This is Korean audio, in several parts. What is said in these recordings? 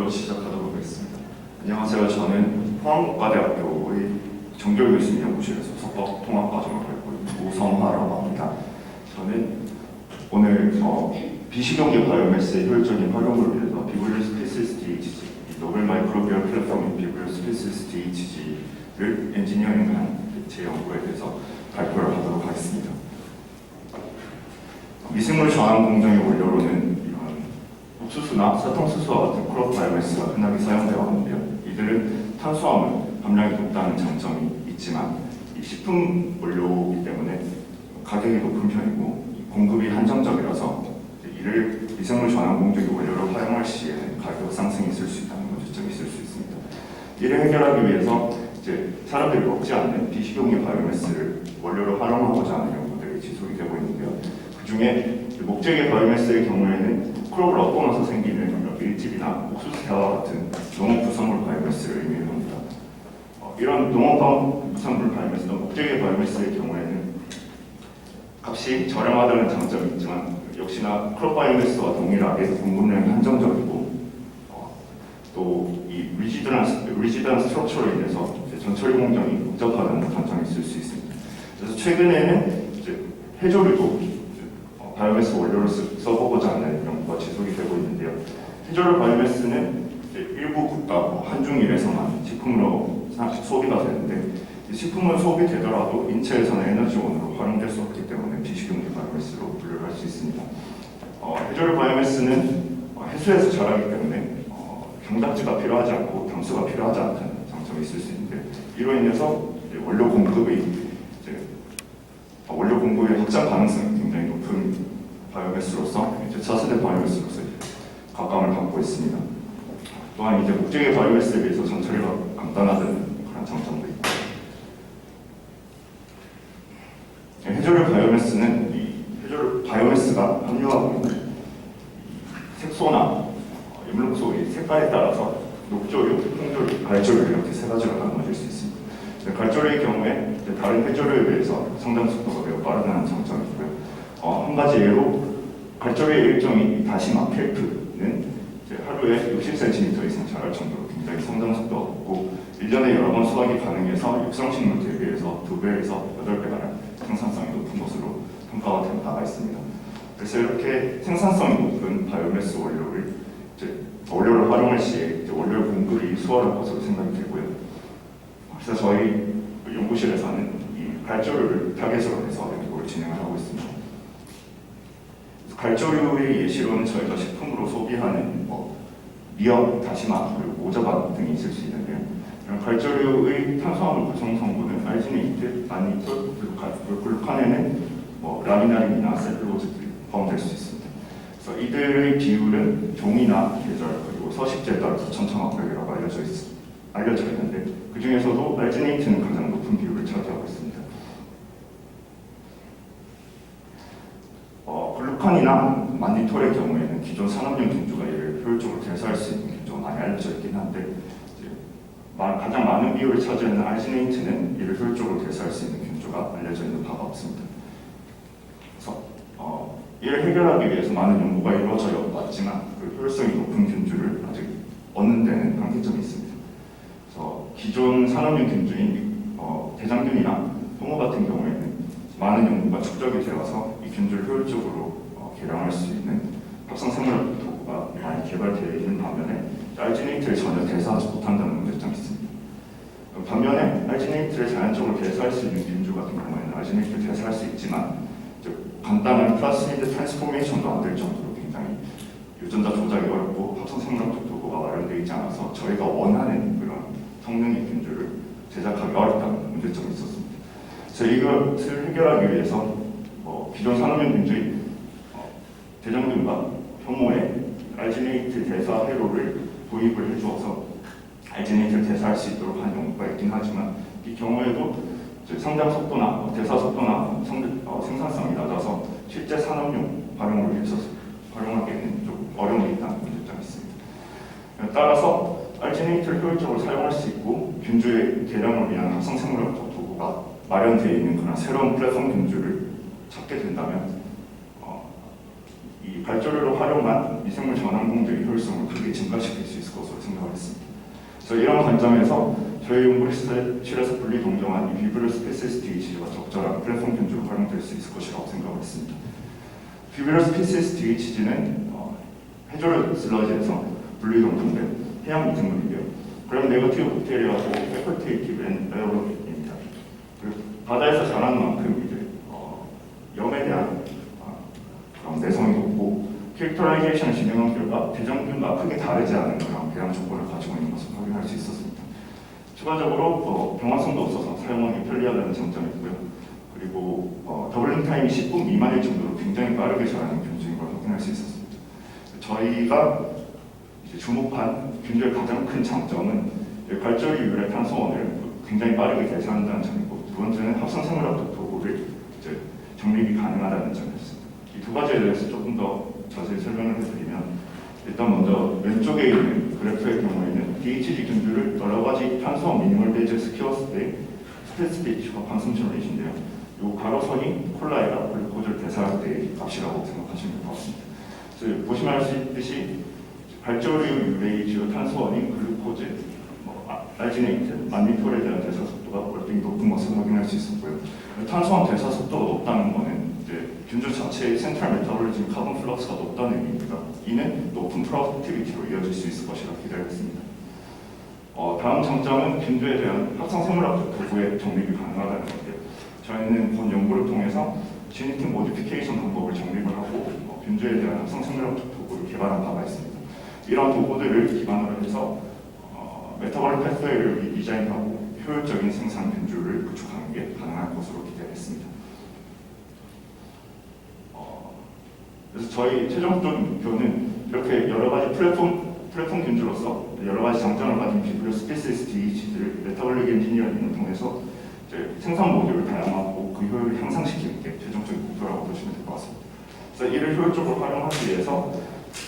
발표로 시작하도록 하겠습니다. 안녕하세요. 저는 포항국가대학교의 정결 교수님 연구실에서 석법 통합 과정을 밟고 있는 오성화라고 합니다. 저는 오늘 어, 비식용기 바이오매스의 효율적인 활용을 위해서 비블리오 스페시스티 HG, 이 노벨 마이크로비얼 플랫폼인 비블리오 스페시스티 HG를 엔지니어링한 제 연구에 대해서 발표를 하도록 하겠습니다. 미생물 저항 공정의 원료로는 옥수수나 사탕수수와 바이오매스가 흔하게 사용되어 왔는데요. 이들은 탄수화물 함량이 높다는 장점이 있지만 이 식품 원료이기 때문에 가격이 높은 편이고 공급이 한정적이라서 이를 미생물 전환 공정의 원료로 활용할 시에는 가격 상승이 있을 수 있다는 문제점이 있을 수 있습니다. 이를 해결하기 위해서 이제 사람들이 먹지 않는 비식용유 바이오매스를 원료로 활용하고자 하는 연구들이 지속이 되고 있는데요. 그 중에 목재계 바이오매스의 경우에는 크롭을 얻고 나서 생기는 밀집이나 옥수수 대와 같은 농업 부산물 바이오매스를 의미합니다. 어, 이런 농업 부산물 바이오매스나 목재계 바이오매스의 경우에는 값이 저렴하다는 장점이 있지만 역시나 크롭 바이오매스와 동일하게 공급량이 한정적이고 어, 또이 리지드한 리지드한 스트럭처로 인해서 전처리 공정이 복잡하다는 단점이 있을 수 있습니다. 그래서 최근에는 해조류도 어, 바이오매스 원료로 쓰- 써보고자 하는 연구가 지속이 되고 있는데요. 해조류 바이오매스는 일부 국가 뭐 한중일에서만 식품으로 사- 소비가 되는데 이 식품은 소비되더라도 인체에서는 에너지원으로 활용될 수 없기 때문에 비식용유 바이오매스로 분류를 할 수 있습니다. 어, 해조류 바이오매스는 어, 해수에서 자라기 때문에 어, 경작지가 필요하지 않고 담수가 필요하지 않다는 장점이 있을 수 있는데 이로 인해서 원료 공급의 어, 원료 공급의 확장 가능성이 바이오매스로서 이제 차세대 바이오매스로서 이제 각광을 받고 있습니다. 또한 이제 목재계 바이오매스에 비해서 전처리가 간단하다는 그런 장점도 있고 예, 해조류 바이오매스는 이 해조류 바이오매스가 함유하고 색소나 어, 엽록소 의 색깔에 따라서 녹조류, 홍조류, 갈조류 이렇게 세 가지로 나눠질 수 있습니다. 네, 갈조류의 경우에 다른 해조류에 비해서 성장 속도가 매우 빠르다는 장점이 있고요. 어, 한 가지 예로 갈조류의 일종인 다시마 이제 하루에 60cm 이상 자랄 정도로 굉장히 성장 속도가 높고 1년에 여러 번 수확이 가능해서 육성식물 대비해서 2배에서 8배가량 생산성이 높은 것으로 평가가 되어 나가 있습니다. 그래서 이렇게 생산성이 높은 바이오매스 원료를 이제 원료를 활용할 시에 원료 공급이 수월할 것으로 생각이 되고요. 그래서 저희 연구실에서는 이 갈조류를 타겟으로 해서 연구를 진행을 하고 있습니다. 갈조류의 예시로는 저희가 식품으로 소비하는 뭐 미역, 다시마, 그리고 오저밥 등이 있을 수 있는데요. 이런 갈조류의 탄수화물 구성 성분은 알지네이트, 마니톨, 글루칸, 글루칸에는 뭐 라미나린이나 셀룰로즈들이 포함될 수 있습니다. 그래서 이들의 비율은 종이나 계절 그리고 서식지에 따라서 천차만별이라고 알려져 있, 알려져 있는데 그 중에서도 알지네이트는 가장 비율을 차지하고 있습니다. 어, 글루칸이나 만니톨의 경우에는 기존 산업용 균주가 이를 효율적으로 대사할 수 있는 균주가 많이 알려져 있긴 한데 가장 많은 비율을 차지하는 알지네이트는 이를 효율적으로 대사할 수 있는 균주가 알려져 있는 바가 없습니다. 그래서 어, 이를 해결하기 위해서 많은 연구가 이루어져 왔지만 그 효율성이 높은 균주를 아직 얻는 데는 한계점이 있습니다. 그래서 기존 산업용 균주인 어, 대장균이나 홍어 같은 경우에는 많은 연구가 축적이 되어서 이 균주를 효율적으로 어, 개량할 수 있는 합성 생물학 도구가 많이 개발되어 있는 반면에 알지네이트를 전혀 대사하지 못한다는 문제점이 있습니다. 반면에 알지네이트를 자연적으로 대사할 수 있는 균주 같은 경우에는 알지네이트를 대사할 수 있지만 간단한 플라스미드 트랜스포메이션도 안 될 정도로 굉장히 유전자 조작이 어렵고 합성 생물학적 도구가 마련되어 있지 않아서 저희가 원하는 그런 성능의 균주를 제작하기 어렵다는 문제점이 있었습니다. 그래서 이것을 해결하기 위해서 어, 기존 산업용 균주의 어, 대장균과 혐오에 알지네이트 대사 회로를 도입을 해주어서 알지네이트를 대사할 수 있도록 한 연구가 있긴 하지만 이 경우에도 성장 속도나 어, 대사 속도나 성, 어, 생산성이 낮아서 실제 산업용 활용을 위해서 활용하기에는 좀 어려움이 있다는 문제점이 있습니다. 따라서 알지네이트를 효율적으로 사용할 수 있고 균주의 개량을 위한 합성 생물학적 도구가 마련되어 있는 그런 새로운 플랫폼 균주를 찾게 된다면 어, 발조류로 활용한 미생물 전환 공제의 효율성을 크게 증가시킬 수 있을 것으로 생각을 했습니다. 그래서 이런 관점에서 저희 연구실에서 분리 동정한 이 비브리오 스페시스 DH가 적절한 플랫폼 견주로 활용될 수 있을 것이라고 생각을 했습니다. 비브리오 스페시스 DHG는 어, 해조류 슬러지에서 분리 동정된 해양 미생물이고요. 그럼 네거티브 박테리아고 페퍼테이티브 앤 에어로빅입니다. 그리고 바다에서 자라는 만큼 이제 어, 염에 대한 어, 그런 내성이 높고 캐릭터라이제이션을 진행한 결과 대장균과 크게 다르지 않은 그런 배양 조건을 가지고 있는 것을 확인할 수 있었습니다. 추가적으로 어, 병합성도 없어서 사용하기 편리하다는 장점이 있고요. 그리고 어, 더블링 타임이 10분 미만일 정도로 굉장히 빠르게 자라는 균주인 걸 확인할 수 있었습니다. 저희가 주목한 균주의 가장 큰 장점은 발전이 유래 탄소원을 굉장히 빠르게 대사한다는 점이고 두 번째는 합성 생물학적 도구를 정립이 가능하다는 점이었습니다. 이 두 가지에 대해서 조금 더 자세히 설명을 해드리면 일단 먼저 왼쪽에 있는 그래프의 경우에는 DHG 균주를 여러 가지 탄소원 미니멀 베이지에서 키웠을 때 스페시피티와 방승준 레이인데요. 이 가로선이 콜라이라 글루코즈를 대사할 때의 값이라고 생각하시면 될 것 같습니다. 그래서 보시면 아시듯이 발조류 유레이지오 탄소원인 글루코즈, 뭐 아- 알지네이트, 만니톨에 대한 대사 속도가 월등히 높은 것을 확인할 수 있었고요. 탄소원 대사 속도가 높다는 것은 균주 자체의 센트럴 메타볼리즘 카본 플럭스가 높다는 의미입니다. 이는 높은 프로덕티비티로 이어질 수 있을 것이라 기대하겠습니다. 어, 다음 장점은 균주에 대한 합성 생물학적 도구의 정립이 가능하다는 건데요. 저희는 본 연구를 통해서 지네틱 모디피케이션 방법을 정립을 하고 어, 균주에 대한 합성 생물학적 도구를 개발한 바가 있습니다. 이런 도구들을 기반으로 해서 어, 메타볼릭 패스웨이를 리- 디자인하고 효율적인 생산 균주를 구축하는 게 가능할 것으로 기대했습니다. 그래서 저희 최종적인 목표는 이렇게 여러 가지 플랫폼 플랫폼 균주로서 여러 가지 장점을 가진 비브리오 스페시스 DH들을 메타볼릭 엔지니어링을 통해서 생산 모듈을 다양화하고 그 효율을 향상시키는 게 최종적인 목표라고 보시면 될 것 같습니다. 그래서 이를 효율적으로 활용하기 위해서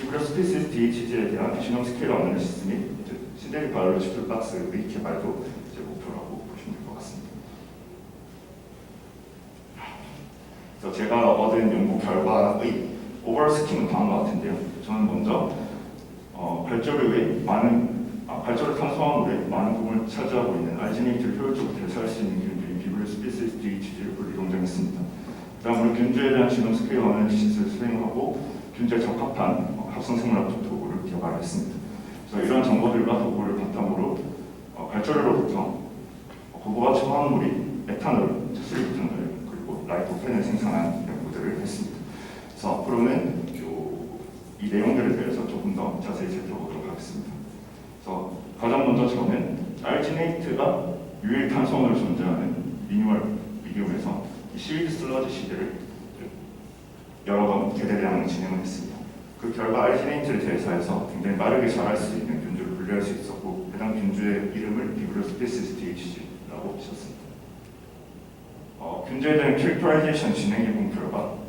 비브리오 스페시스 DHG에 대한 지능 스케일 어널리시스 및 이제 신데리 바이올로지컬 박스의 개발도 이제 목표라고 보시면 될 것 같습니다. 그래서 제가 얻은 연구 결과의 오버all 스킨은 다음과 같은데요. 저는 먼저 어, 발조류의 많은 아, 발조류 탄수화물의 많은 부분을 차지하고 있는 알지네이트를 효율적으로 대사할 수 있는 균들인 비브리오 스피시스 DHG를 분리 동정했습니다. 그다음 으로 균주에 대한 지능 스케일 어널리시스를 수행하고 균주에 적합한 어, 합성 생물학적 도구를 개발했습니다. 그래서 이런 정보들과 도구를 바탕으로 어, 발조류로부터 어, 고고화 처화물이 에탄올, 수리 부탄올 그리고 라이토펜을 생산한 연구들을 했습니다. 그래서 앞으로는 요- 이 내용들에 대해서 조금 더 자세히 살펴보도록 하겠습니다. 그래서 가장 먼저 저는 알지네이트가 유일 탄소원으로 존재하는 미니멀 미디움에서 이 시위드 슬러지 시대를 여러 번 대대량 진행을 했습니다. 그 결과 알지네이트를 대사해서 굉장히 빠르게 자랄 수 있는 균주를 분류할 수 있었고 해당 균주의 이름을 비브리오 스페시스 DHG라고 지었습니다. 어, 균주에 대한 캐릭터라이제이션 진행 해본 결과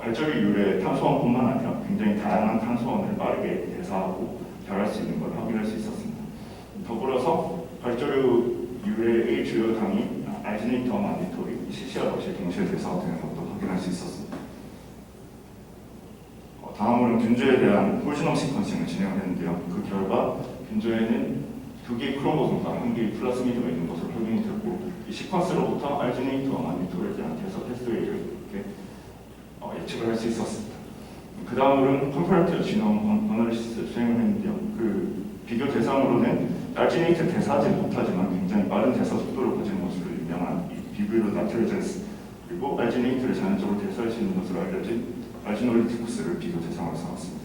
발전기 유래 탄소원뿐만 아니라 굉장히 다양한 탄소원을 빠르게 대사하고 자랄 수 있는 걸 확인할 수 있었습니다. 더불어서 발전류 유래의 주요 당이 알지네이터와 만디토리, CCR 없이 동시에 대사되는 것도 확인할 수 있었습니다. 어, 다음으로는 균주에 대한 홀지넘 시퀀싱을 진행했는데요. 그 결과 균주에는 두 개의 크로모솜과 한 개의 플라스미드가 있는 것으로 확인이 됐고 이 시퀀스로부터 알지네이터와 만디토리에 대한 대사 이렇게 어, 예측을 할 수 있었습니다. 그 다음으로는 컴퍼레티브 지놈 어널리시스 수행을 했는데요. 그 비교 대상으로는 알지네이트 대사하지 못하지만 굉장히 빠른 대사 속도를 가지는 것으로 유명한 이 비브리로 나트로젠스 그리고 알지네이트를 자연적으로 대사할 수 있는 것으로 알려진 알지놀리티쿠스를 비교 대상으로 삼았습니다.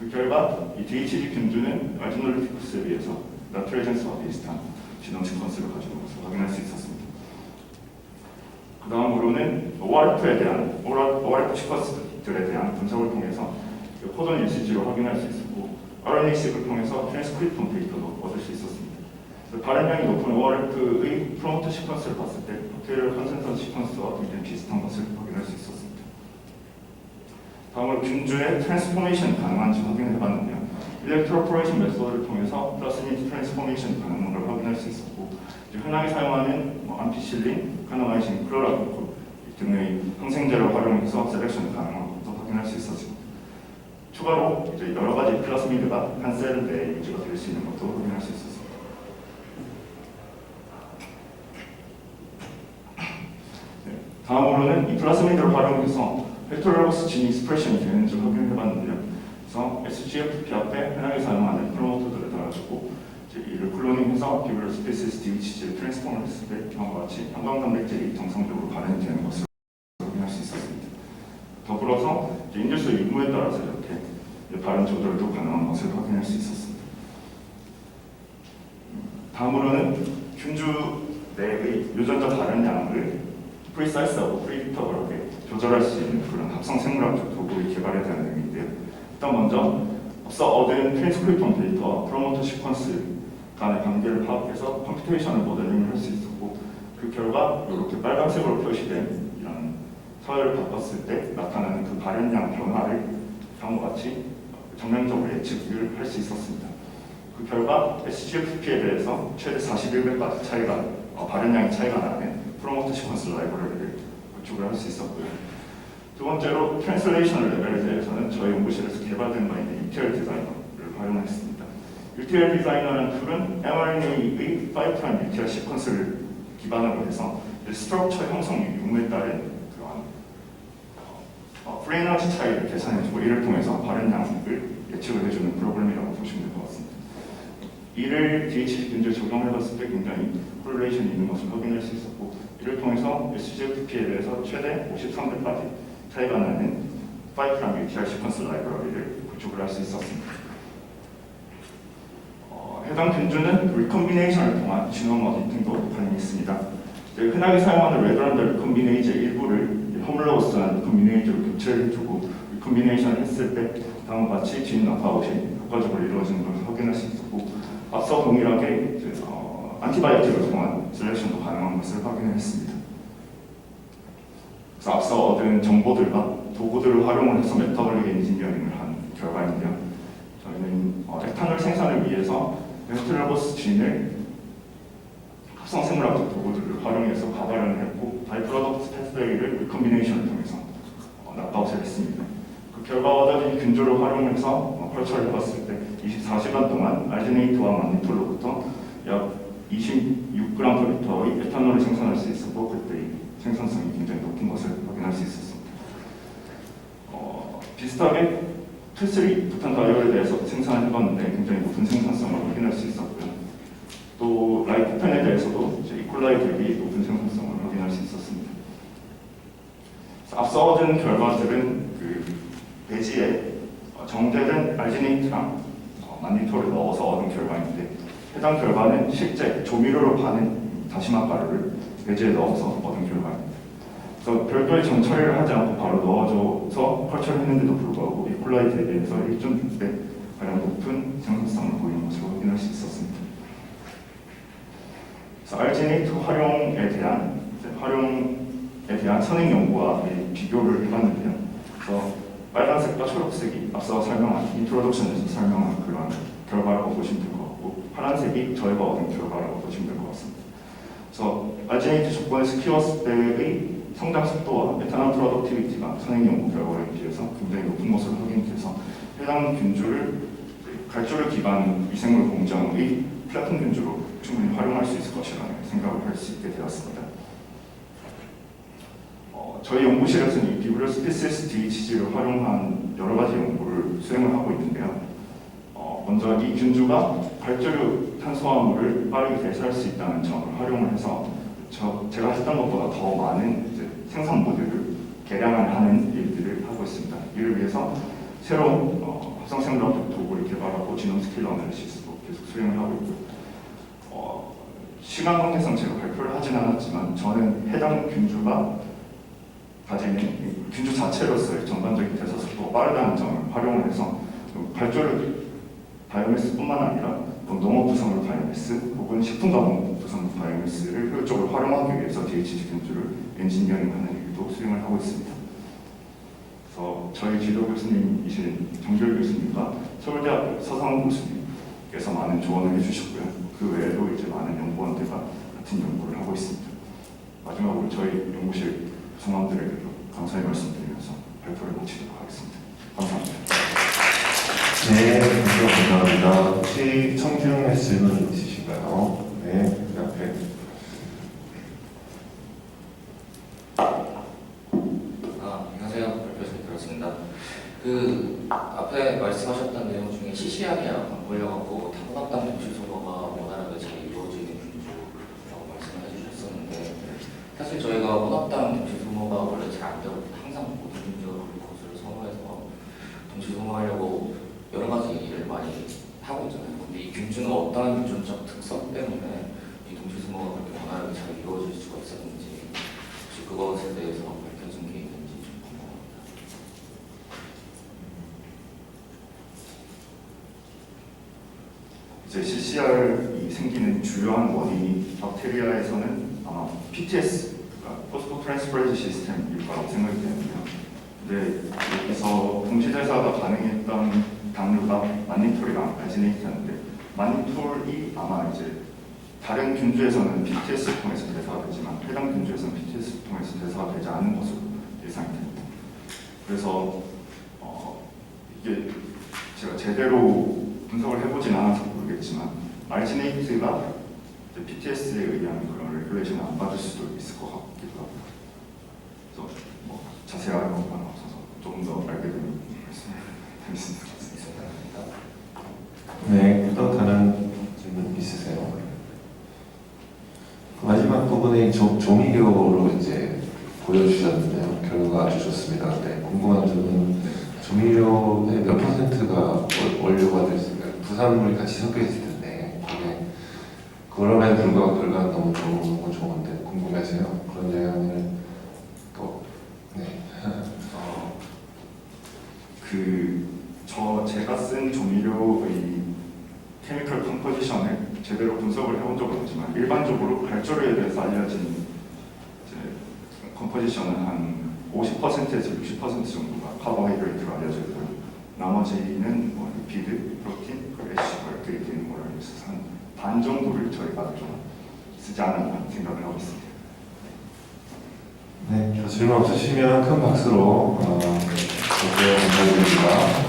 그 결과 이 DHG 균주는 알지놀리티쿠스에 비해서 나트로젠스와 비슷한 지nom 시퀀스를 가지고 것을 확인할 수 있었습니다. 그 다음으로는 ORF에 대한 ORF 시퀀스들에 대한 분석을 통해서 그 코돈 일시지를 확인할 수 있었고 RNA-seq을 통해서 트랜스크립톤 데이터도 얻을 수 있었습니다. 발현량이 높은 ORF의 프로모터 시퀀스를 봤을 때 박테리얼 컨센서스 시퀀스와 비슷한 것을 확인할 수 있었습니다. 다음으로 균주의 트랜스포메이션 가능한지 확인해 봤는데요. 일렉트로포레이션 메소드를 통해서 플라스미드 트랜스포메이션 가능한 걸 확인할 수 이제 흔하게 사용하는 뭐 암피실린, 카나마이신, 클로라그콜 등의 항생제를 활용해서 셀렉션이 가능한 것도 확인할 수 있었습니다. 추가로 이제 여러 가지 플라스미드가 한 셀 내에 유지가 될 수 있는 것도 확인할 수 있었습니다. 네, 다음으로는 이 플라스미드를 활용해서 헬토레로스 진 익스프레션이 되는지 확인해 봤는데요. 그래서 SGFP 앞에 흔하게 사용하는 달아주고 이를 클로닝해서 비브럴 스페이스 DHC를 트랜스폼을 했을 때 다음과 같이 형광단백질이 정상적으로 발현이 되는 것을 확인할 수 있었습니다. 더불어서 인질소 임무에 따라서 이렇게 발현 조절도 가능한 것을 확인할 수 있었습니다. 다음으로는 균주 내의 유전자 발현량을 프리사이스하고 프리디터블하게 조절할 수 있는 그런 합성 생물학적 도구의 개발에 대한 의미인데요. 일단 먼저 앞서 얻은 트랜스크립톤 데이터와 프로모터 시퀀스 간의 관계를 파악해서 컴퓨테이션을 모델링을 할 수 있었고 그 결과 이렇게 빨간색으로 표시된 이런 서열을 바꿨을 때 나타나는 그 발현량 변화를 다음과 같이 정량적으로 예측을 할 수 있었습니다. 그 결과 SGFP에 대해서 최대 41배까지 차이가 어, 발현량이 차이가 나는 프로모터 시퀀스 라이브러리를 구축을 할 수 있었고요. 두 번째로 트랜슬레이션 레벨에 대해서는 저희 연구실에서 개발된 바 ETL 디자이너를 활용했습니다. ETL 디자이너는 툴은 mRNA의 5' ETL 시퀀스를 기반으로 해서 스트럭처 형성 유무에 따른 그런 어, 프리 에너지 차이를 계산해주고 이를 통해서 발현량을 예측을 해주는 프로그램이라고 보시면 될 것 같습니다. 이를 DHC 균주에 적용해봤을 때 굉장히 콜레이션이 있는 것을 확인할 수 있었고 이를 통해서 SGFP에 대해서 최대 53배까지 차이가 나는 5' UTR 시퀀스 라이브러리를 구축을 할 수 있었습니다. 어, 해당 균주는 리컨비네이션을 통한 진원 어디팅도 가능했습니다. 이제 흔하게 사용하는 레드란더 리컨비네이즈의 일부를 홈로우스한 리컨비네이즈로 교체를 해주고 리컨비네이션을 했을 때 다음과 같이 진 나파웃이 효과적으로 이루어지는 것을 확인할 수 있었고 앞서 동일하게 어, 안티바이오틱을 통한 셀렉션도 가능한 것을 확인했습니다. 그래서 앞서 얻은 정보들과 도구들을 활용을 해서 메타볼릭 엔지니어링을 한 결과인데요. 저희는 어, 에탄올 생산을 위해서 헬트라보스 진을 합성 생물학적 도구들을 활용해서 가발을 했고 바이프로덕트 패스웨이를 리컨비네이션을 통해서 어, 낙아웃을 했습니다. 그 결과 얻어진 균조를 활용해서 어, 컬처를 해봤을 때 24시간 동안 알지네이트와 마니톨로부터 약 26g/L의 에탄올을 생산할 수 있었고 그때 생산성이 굉장히 높은 것을 확인할 수 있었습니다. 어, 비슷하게 T3 부탄 다이얼에 대해서 생산을 해봤는데 굉장히 높은 생산성을 확인할 수 있었고요. 또 라이코펜에 대해서도 이콜라이 대비 높은 생산성을 확인할 수 있었습니다. 앞서 얻은 결과들은 그 배지에 어, 정제된 알지네이트랑 어, 마니토를 넣어서 얻은 결과인데 해당 결과는 실제 조미료로 파는 다시마 가루를 배지에 넣어서 얻은. 그래서 별도의 전처리를 하지 않고 바로 넣어줘서 컬처를 했는데도 불구하고 이콜라이 대비해서 1.6배 가량 높은 생산성을 보이는 것을 확인할 수 있었습니다. 그래서 알지네이트 활용에 대한 활용에 대한 선행 연구와 이 비교를 해봤는데요. 그래서 빨간색과 초록색이 앞서 설명한 인트로덕션에서 설명한 그런 결과라고 보시면 될 것 같고 파란색이 저희가 얻은 결과라고 보시면 될 것 같습니다. 그래서 알지네이트 조건에서 키웠을 때의 성장 속도와 에탄올 프로덕티비티가 선행 연구 결과에 비해서 굉장히 높은 것으로 확인돼서 해당 균주를 갈조를 기반 미생물 공정의 플라톤 균주로 충분히 활용할 수 있을 것이라는 생각을 할 수 있게 되었습니다. 어, 저희 연구실에서는 이 비브리오 스피시스 DHC를 활용한 여러 가지 연구를 수행을 하고 있는데요. 어, 먼저 이 균주가 발조류 탄수화물을 빠르게 대사할 수 있다는 점을 활용을 해서 저, 제가 했던 것보다 더 많은 생산 모듈을 개량하는 일들을 하고 있습니다. 이를 위해서 새로운 어, 합성생물학적 도구를 개발하고 지놈 스킬 어널리시스도 계속 수행을 하고 있고 어, 시간 관계상 제가 발표를 하진 않았지만 저는 해당 균주가 가지는 이 균주 자체로서의 전반적인 대사 속도가 빠르다는 점을 활용을 해서 발조를 바이오매스뿐만 아니라 또 농업 부산물 바이오매스 혹은 식품 가공 부산물 바이오매스를 효율적으로 활용하기 위해서 DHG 균주를 엔지니어링 하는 일도 수행을 하고 있습니다. 그래서 저희 지도 교수님이신 정결 교수님과 서울대학교 서상훈 교수님께서 많은 조언을 해주셨고요. 그 외에도 이제 많은 연구원들과 같은 연구를 하고 있습니다. 마지막으로 저희 연구실 성원들에게도 감사의 말씀드리면서 발표를 마치도록 하겠습니다. 감사합니다. 네, 감사합니다. 혹시 청중의 질문 있으신가요? 네, 그 앞에. 아, 안녕하세요. 발표실 들었습니다. 그 앞에 말씀하셨던 내용 중에 시시하게 안 타고났던 동시 소모가 원활하게 잘 이루어지는 군주라고 말씀을 해주셨었는데 사실 저희가 원합당 동시 소모가 원래 잘 안 되고 항상 모든 군주를 것을 선호해서 동시 소모하려고 여러 가지 일을 많이 하고 있잖아요. 근데 이 균주는 어떠한 균주적 특성 때문에 이 동시 소모가 그렇게 원활하게 잘 이루어질 수가 있었는지 혹시 그것에 대해서 밝혀진 게 있는지 좀 궁금합니다. 이제 CCR이 생기는 주요한 원인이 박테리아에서는 아마 PTS, 그러니까 포스코 트랜스퍼레이즈 시스템일 거라고 생각이 되는데요. 근데 여기서 동시대사가 가능했던 당류가 마니톨이랑 알지네이트였는데 마니톨이 아마 이제 다른 균주에서는 PTS 통해서 대사가 되지만 해당 균주에서는 PTS 통해서 대사가 되지 않은 것으로 예상이 됩니다. 그래서 어, 이게 제가 제대로 분석을 해보진 않아서 모르겠지만 알지네이트가 이제 PTS에 의한 그런 레귤레이션을 안 받을 수도 있을 것 같기도 하고 그래서 뭐 자세한 것만 없어서 조금 더 알게 수 있을 것 같습니다. 있습니다. 네, 또 다른 질문 있으세요? 그 마지막 부분에 조, 조미료로 이제 보여주셨는데요. 결과가 아주 좋습니다. 네, 궁금한 점은 조미료의 몇 퍼센트가 원- 원료가 될 수, 있을까요? 부산물이 같이 섞여 있을 텐데, 그게 그럼에도 불구하고 결과가 너무 좋은 건 좋은데 궁금해서요. 그런 영향을 또, 네. 어, 그저 제가 쓴 조미료의 케미컬 컴포지션을 제대로 분석을 해본 적은 없지만 일반적으로 발조류에 대해서 알려진 컴포지션은 한 50%에서 60% 정도가 카보하이드레이트로 알려져 있고요. 나머지는 뭐 리피드, 프로틴, 있는 걸로 알고 있어서 한반 정도를 저희가 좀 쓰지 않았나 생각을 하고 있습니다. 네, 저 질문 없으시면 큰 박수로 어, 감사드립니다.